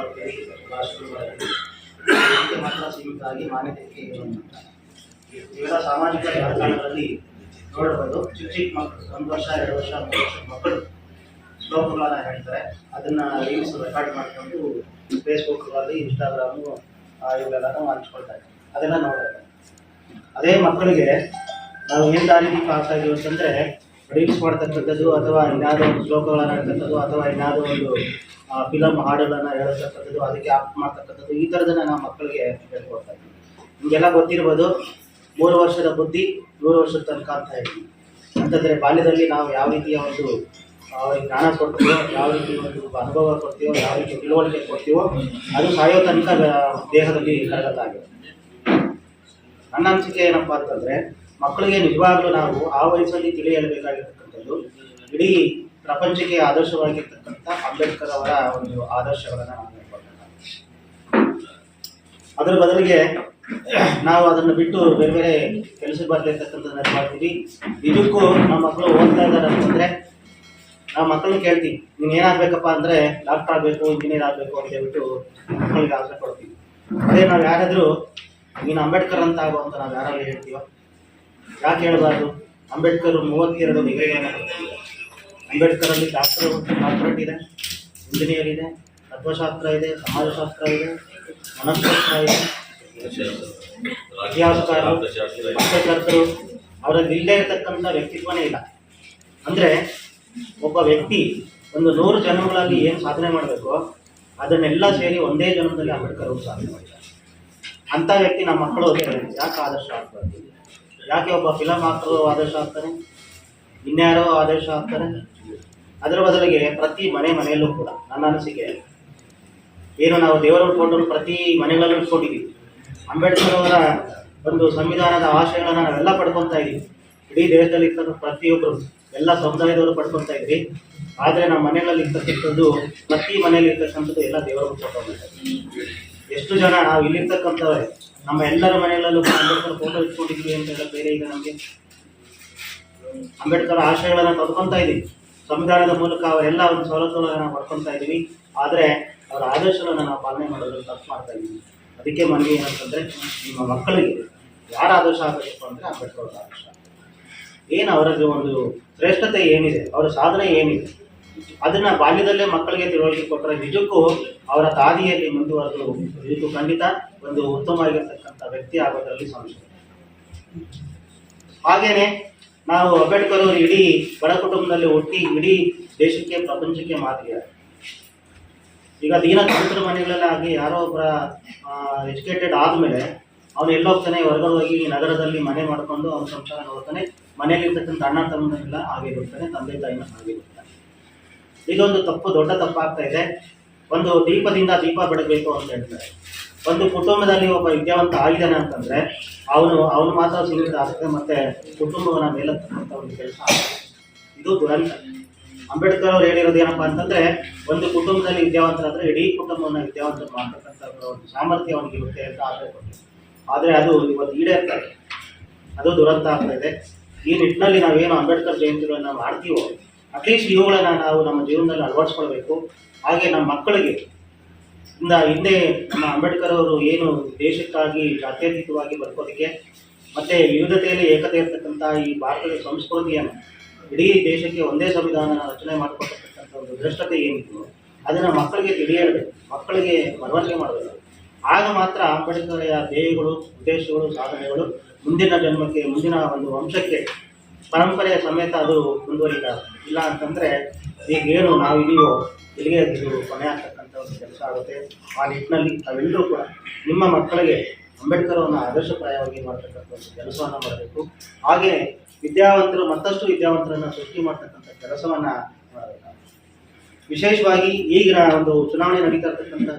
ಮಾಡ್ತೀವಿ ರಾಷ್ಟ್ರಗಳಲ್ಲಿ ಇದಕ್ಕೆ ಮಾತ್ರ ಸೀಮಿತ ಆಗಿ ಮಾನ್ಯತೆಗೆ ಇವೆಲ್ಲ ಸಾಮಾಜಿಕ ಜಾಲತಾಣಗಳಲ್ಲಿ ನೋಡಬಹುದು ಚಿಕ್ಕ ಚಿಕ್ಕ ಮಕ್ಕಳು ಒಂದು ವರ್ಷ ಎರಡು ವರ್ಷ ಮೂರು ವರ್ಷದ ಮಕ್ಕಳು ಶ್ಲೋಕಗಳನ್ನ ಹೇಳ್ತಾರೆ ಅದನ್ನ ರೀಲ್ಸ್ ರೆಕಾರ್ಡ್ ಮಾಡ್ಕೊಂಡು ಫೇಸ್ಬುಕ್ಗಳಲ್ಲಿ ಇನ್ಸ್ಟಾಗ್ರಾಮು ಇವೆಲ್ಲನೂ ಹಂಚ್ಕೊಳ್ತಾರೆ ಅದೆಲ್ಲ ನೋಡೋದು. ಅದೇ ಮಕ್ಕಳಿಗೆ ನಾವು ಏನು ದಾರಿ ಪಾಸ್ ಆಗಿವೆ ಅಂತಂದ್ರೆ ರೀಲ್ಸ್ ಮಾಡ್ತಕ್ಕಂಥದ್ದು ಅಥವಾ ಇನ್ಯಾವುದೋ ಒಂದು ಶ್ಲೋಕಗಳನ್ನ ಹೇಳ್ತಕ್ಕಂಥದ್ದು ಅಥವಾ ಇನ್ಯಾವುದೋ ಒಂದು ಫಿಲಮ್ ಹಾಡುಗಳನ್ನು ಹೇಳ್ತಕ್ಕಂಥದ್ದು, ಅದಕ್ಕೆ ಆಪ್ ಮಾಡ್ತಕ್ಕಂಥದ್ದು, ಈ ಥರದನ್ನು ನಾವು ಮಕ್ಕಳಿಗೆ ಹೇಳ್ಕೊಡ್ತಾ ಇದ್ದೀವಿ. ನಿಮಗೆಲ್ಲ ಗೊತ್ತಿರ್ಬೋದು, ಮೂರು ವರ್ಷದ ಬುದ್ಧಿ, ನೂರು ವರ್ಷದ ತನಕ ಅಂತ ಹೇಳ್ತೀವಿ ಅಂತಂದರೆ ಬಾಲ್ಯದಲ್ಲಿ ನಾವು ಯಾವ ರೀತಿಯ ಒಂದು ಅವ್ರಿಗೆ ಜ್ಞಾನ ಕೊಡ್ತೀವೋ, ಯಾವ ರೀತಿ ಒಂದು ಅನುಭವ ಕೊಡ್ತೀವೋ, ಯಾವ ರೀತಿ ತಿಳುವಳಿಕೆ ಕೊಡ್ತೀವೋ, ಅದು ಸಾಯೋ ತನಕ ದೇಹದಲ್ಲಿ ಕರಗತ್ತಾಗಿದೆ ನನ್ನ ಅನಿಸಿಕೆ ಏನಪ್ಪಾ ಅಂತಂದ್ರೆ ಮಕ್ಕಳಿಗೆ ನಿಜವಾಗ್ಲೂ ನಾವು ಆ ವಯಸ್ಸಲ್ಲಿ ತಿಳಿ ಹೇಳಬೇಕಾಗಿರ್ತಕ್ಕಂಥದ್ದು ಇಡೀ ಪ್ರಪಂಚಕ್ಕೆ ಆದರ್ಶವಾಗಿರ್ತಕ್ಕಂಥ ಅಂಬೇಡ್ಕರ್ ಅವರ ಒಂದು ಆದರ್ಶಗಳನ್ನು ನಾವು ಅದರ ಬದಲಿಗೆ ನಾವು ಅದನ್ನು ಬಿಟ್ಟು ಬೇರೆ ಬೇರೆ ಕೆಲಸ ಬರ್ತಿರ್ತಕ್ಕಂಥದ್ದನ್ನ ಮಾಡ್ತೀವಿ? ಇದಕ್ಕೂ ನಮ್ಮ ಮಕ್ಕಳು ಓದ್ತಾ ಇದ್ದಾರೆ ಅಂತಂದ್ರೆ ನಾವು ಮಕ್ಕಳನ್ನ ಕೇಳ್ತೀವಿ ನೀನು ಏನಾಗಬೇಕಪ್ಪ ಅಂದರೆ ಡಾಕ್ಟರ್ ಆಗಬೇಕು, ಇಂಜಿನಿಯರ್ ಆಗಬೇಕು ಅಂತ ಹೇಳ್ಬಿಟ್ಟು ಮಕ್ಕಳಿಗೆ ಆಸೆ ಕೊಡ್ತೀವಿ ಅದೇ ನಾವು ಯಾರಾದರೂ ನೀನು ಅಂಬೇಡ್ಕರ್ ಅಂತ ಆಗುವಂತ ನಾವು ಯಾರಾದ್ರೂ ಹೇಳ್ತೀವ ಯಾಕೆ ಹೇಳಬಾರ್ದು? ಅಂಬೇಡ್ಕರ್ ಮೂವತ್ತೆರಡು ಅಂಬೇಡ್ಕರ್ ಅಂಬೇಡ್ಕರಲ್ಲಿ ಡಾಕ್ಟರ್ ಡಾಕ್ಟರೇಟ್ ಇದೆ ಇಂಜಿನಿಯರ್ ಇದೆ, ತತ್ವಶಾಸ್ತ್ರ ಇದೆ, ಸಮಾಜಶಾಸ್ತ್ರ ಇದೆ, ಮನಃಶಾಸ್ತ್ರ ಇದೆ. ಇತಿಹಾಸಕಾರರು ಪತ್ರಕರ್ತರು, ಅವರಲ್ಲಿ ಇಲ್ಲೇ ಇರತಕ್ಕಂಥ ವ್ಯಕ್ತಿತ್ವನೇ ಇಲ್ಲ. ಅಂದರೆ ಒಬ್ಬ ವ್ಯಕ್ತಿ ಒಂದು ನೂರು ಜನ್ಮಗಳಲ್ಲಿ ಏನು ಸಾಧನೆ ಮಾಡಬೇಕು, ಅದನ್ನೆಲ್ಲ ಸೇರಿ ಒಂದೇ ಜನ್ಮದಲ್ಲಿ ಅಂಬೇಡ್ಕರ್ ಅವರು ಸಾಧನೆ ಮಾಡಿದ್ದಾರೆ ಅಂಥ ವ್ಯಕ್ತಿ ನಮ್ಮ ಮಕ್ಕಳು ಯಾಕೆ ಆದರ್ಶ ಆಗ್ಬಾರ್ದು? ಯಾಕೆ ಒಬ್ಬ ಫಿಲಮ್ ಆಕ್ಟರು ಆದೇಶ ಆಗ್ತಾರೆ ಇನ್ಯಾರೋ ಆದೇಶ ಆಗ್ತಾರೆ ಅದರ ಬದಲಿಗೆ ಪ್ರತಿ ಮನೆ ಮನೆಯಲ್ಲೂ ಕೂಡ ನನ್ನ ಅನಿಸಿಕೆ ಏನು, ನಾವು ದೇವರ ಉಟ್ಕೊಂಡ್ರು ಪ್ರತಿ ಮನೆಗಳಲ್ಲೂ ಇಟ್ಕೊಂಡಿದ್ದೀವಿ. ಅಂಬೇಡ್ಕರ್ ಅವರ ಒಂದು ಸಂವಿಧಾನದ ಆಶಯಗಳನ್ನು ನಾವೆಲ್ಲ ಪಡ್ಕೊತಾ ಇದ್ದೀವಿ. ಇಡೀ ದೇಶದಲ್ಲಿ ಇರ್ತಕ್ಕಂಥ ಪ್ರತಿಯೊಬ್ಬರು ಎಲ್ಲ ಸಮುದಾಯದವರು ಪಡ್ಕೊತಾ ಇದ್ವಿ ಆದರೆ ನಮ್ಮ ಮನೆಗಳಲ್ಲಿ ಇರ್ತಕ್ಕಂಥದ್ದು, ಪ್ರತಿ ಮನೆಯಲ್ಲಿ ಇರ್ತಕ್ಕಂಥದ್ದು ಎಲ್ಲ ದೇವರ ಫೋಟೋ. ಎಷ್ಟು ಜನ ನಾವು ಇಲ್ಲಿರ್ತಕ್ಕಂಥವ್ರೆ, ನಮ್ಮ ಎಲ್ಲರ ಮನೆಗಳಲ್ಲೂ ಅಂಬೇಡ್ಕರ್ ಫೋಟೋ ಇಟ್ಕೊಂಡಿದ್ವಿ ಅಂತ ಹೇಳಿ ಬೇರೆ ಈಗ ನಮಗೆ. ಅಂಬೇಡ್ಕರ್ ಆಶಯಗಳನ್ನು ಪಡ್ಕೊತಾ ಇದ್ದೀವಿ. ಸಂವಿಧಾನದ ಮೂಲಕ ಅವರೆಲ್ಲ ಒಂದು ಸವಲತ್ತುಗಳನ್ನು ಪಡ್ಕೊತಾ ಇದ್ದೀವಿ. ಆದರೆ ಅವರ ಆದರ್ಶಗಳನ್ನು ನಾವು ಪಾಲನೆ ಮಾಡೋದ್ರಲ್ಲಿ ತಪ್ಪು ಮಾಡ್ತಾ ಇದ್ದೀವಿ. ಅದಕ್ಕೆ ಮನವಿ ಏನಂತಂದರೆ, ನಿಮ್ಮ ಮಕ್ಕಳಿಗೆ ಯಾರ ಆದರ್ಶ ಆಗಬೇಕು ಅಂದರೆ ಅಂಬೇಡ್ಕರ್ ಆದರ್ಶ ಏನು ಅವರದ್ದು ಒಂದು ಶ್ರೇಷ್ಠತೆ ಏನಿದೆ, ಅವರ ಸಾಧನೆ ಏನಿದೆ ಅದನ್ನ ಬಾಲ್ಯದಲ್ಲೇ ಮಕ್ಕಳಿಗೆ ತಿಳುವಳಿಕೆ ಕೊಟ್ಟರೆ ನಿಜಕ್ಕೂ ಅವರ ತಾದಿಯಲ್ಲಿ ಮುಂದುವರೆದು ಇದು ಖಂಡಿತ ಒಂದು ಉತ್ತಮವಾಗಿರ್ತಕ್ಕಂಥ ವ್ಯಕ್ತಿ ಆಗೋದ್ರಲ್ಲಿ ಸಂಶಯ. ಹಾಗೇನೆ ನಾವು ಅಂಬೇಡ್ಕರ್ ಅವರು ಇಡೀ ಬಡ ಕುಟುಂಬದಲ್ಲಿ ಹುಟ್ಟಿ ಇಡೀ ದೇಶಕ್ಕೆ, ಪ್ರಪಂಚಕ್ಕೆ ಮಾದರಿಯಾದ ಈಗ ದೀನ ದಲಿತರ ಮನೆಗಳಲ್ಲಾಗಿ ಯಾರೋ ಒಬ್ಬರ ಎಜುಕೇಟೆಡ್ ಆದಮೇಲೆ ಅವನು ಎಲ್ಲೋಗ್ತಾನೆ ಹೊರಗಡೆ ಹೋಗಿ ನಗರದಲ್ಲಿ ಮನೆ ಮಾಡ್ಕೊಂಡು ಅವನ ಸಂಸಾರ ನೋಡ್ತಾನೆ, ಮನೆಯಲ್ಲಿರ್ತಕ್ಕಂಥ ಅಣ್ಣ ತಮ್ಮನೆಲ್ಲ ಹಾಗೆ ತಂದೆ ತಾಯಿನ ಹಾಗೆ ಇದೊಂದು ತಪ್ಪು, ದೊಡ್ಡ ತಪ್ಪಾಗ್ತಾ ಇದೆ. ಒಂದು ದೀಪದಿಂದ ದೀಪ ಬಿಡಬೇಕು ಅಂತ ಹೇಳ್ತಾರೆ. ಒಂದು ಕುಟುಂಬದಲ್ಲಿ ಒಬ್ಬ ವಿದ್ಯಾವಂತ ಆಗಿದ್ದಾನೆ ಅಂತಂದ್ರೆ, ಅವನು ಅವನು ಮಾತ್ರ ಸೀಮಿತ ಆಗುತ್ತೆ ಮತ್ತೆ ಕುಟುಂಬವನ್ನ ಮೇಲೆತ್ತಕ್ಕಂಥ ಒಂದು ಕೆಲಸ. ಇದು ದುರಂತ. ಅಂಬೇಡ್ಕರ್ ಅವ್ರು ಹೇಳಿರೋದು ಏನಪ್ಪಾ ಅಂತಂದ್ರೆ, ಒಂದು ಕುಟುಂಬದಲ್ಲಿ ವಿದ್ಯಾವಂತರಾದ್ರೆ ಇಡೀ ಕುಟುಂಬವನ್ನ ವಿದ್ಯಾವಂತರು ಮಾಡ್ತಕ್ಕಂಥ ಒಂದು ಸಾಮರ್ಥ್ಯ ಅವನಿಗೆ ಇರುತ್ತೆ ಅಂತ ಆದರೆ ಆದ್ರೆ ಅದು ಇವತ್ತು ಈಡೇರ್ತಾರೆ ಅದು ದುರಂತ ಆಗ್ತಾ ಇದೆ. ಈ ನಿಟ್ಟಿನಲ್ಲಿ ನಾವೇನು ಅಂಬೇಡ್ಕರ್ ಜಯಂತಿಗಳನ್ನ ಮಾಡ್ತೀವೋ ಅಟ್ಲೀಸ್ಟ್ ಇವುಗಳನ್ನ ನಾವು ನಮ್ಮ ಜೀವನದಲ್ಲಿ ಅಳವಡಿಸ್ಕೊಳ್ಬೇಕು. ಹಾಗೆ ನಮ್ಮ ಮಕ್ಕಳಿಗೆ, ಇಂದ ಹಿಂದೆ ನಮ್ಮ ಅಂಬೇಡ್ಕರ್ ಅವರು ಏನು ದೇಶಕ್ಕಾಗಿ ಜಾತ್ಯತೀತವಾಗಿ ಬದುಕೋದಕ್ಕೆ ಮತ್ತೆ ವಿವಿಧತೆಯಲ್ಲಿ ಏಕತೆ ಇರ್ತಕ್ಕಂಥ ಈ ಭಾರತದ ಸಂಸ್ಕೃತಿಯನ್ನು ಇಡೀ ದೇಶಕ್ಕೆ ಒಂದೇ ಸಂವಿಧಾನ ರಚನೆ ಮಾಡಿಕೊಟ್ಟಿರ್ತಕ್ಕಂಥ ಒಂದು ಶ್ರೇಷ್ಠತೆ ಏನಿತ್ತು, ಅದನ್ನು ಮಕ್ಕಳಿಗೆ ತಿಳಿಯಬೇಕು ಮಕ್ಕಳಿಗೆ ಮನವರಿಕೆ ಮಾಡಬೇಕು. ಆಗ ಮಾತ್ರ ಅಂಬೇಡ್ಕರ್ ಧ್ಯೇಯಗಳು ಉದ್ದೇಶಗಳು, ಸಾಧನೆಗಳು ಮುಂದಿನ ಜನ್ಮಕ್ಕೆ, ಮುಂದಿನ ಒಂದು ವಂಶಕ್ಕೆ ಪರಂಪರೆಯ ಸಮೇತ ಅದು ಮುಂದುವರಿತಾ ಇಲ್ಲ ಅಂತಂದ್ರೆ ಈಗ ಏನು ನಾವು ಇದೀವೋ ಇಲ್ಲಿಗೆ ಇದು ಕೊನೆ ಆಗ್ತಕ್ಕಂಥ ಒಂದು ಕೆಲಸ ಆಗುತ್ತೆ. ಆ ನಿಟ್ಟಿನಲ್ಲಿ ನಾವೆಲ್ಲರೂ ಕೂಡ ನಿಮ್ಮ ಮಕ್ಕಳಿಗೆ ಅಂಬೇಡ್ಕರ್ ಆದರ್ಶಪ್ರಾಯವಾಗಿ ಮಾಡ್ತಕ್ಕಂಥ ಒಂದು ಕೆಲಸವನ್ನು ಮಾಡಬೇಕು. ಹಾಗೆ ವಿದ್ಯಾವಂತರು, ಮತ್ತಷ್ಟು ವಿದ್ಯಾವಂತರನ್ನ ಸೃಷ್ಟಿ ಮಾಡ್ತಕ್ಕಂಥ ಕೆಲಸವನ್ನು ಮಾಡಬೇಕಾಗುತ್ತೆ ವಿಶೇಷವಾಗಿ ಈಗಿನ ಒಂದು ಚುನಾವಣೆ ನಡೀತಾ ಇರ್ತಕ್ಕಂಥ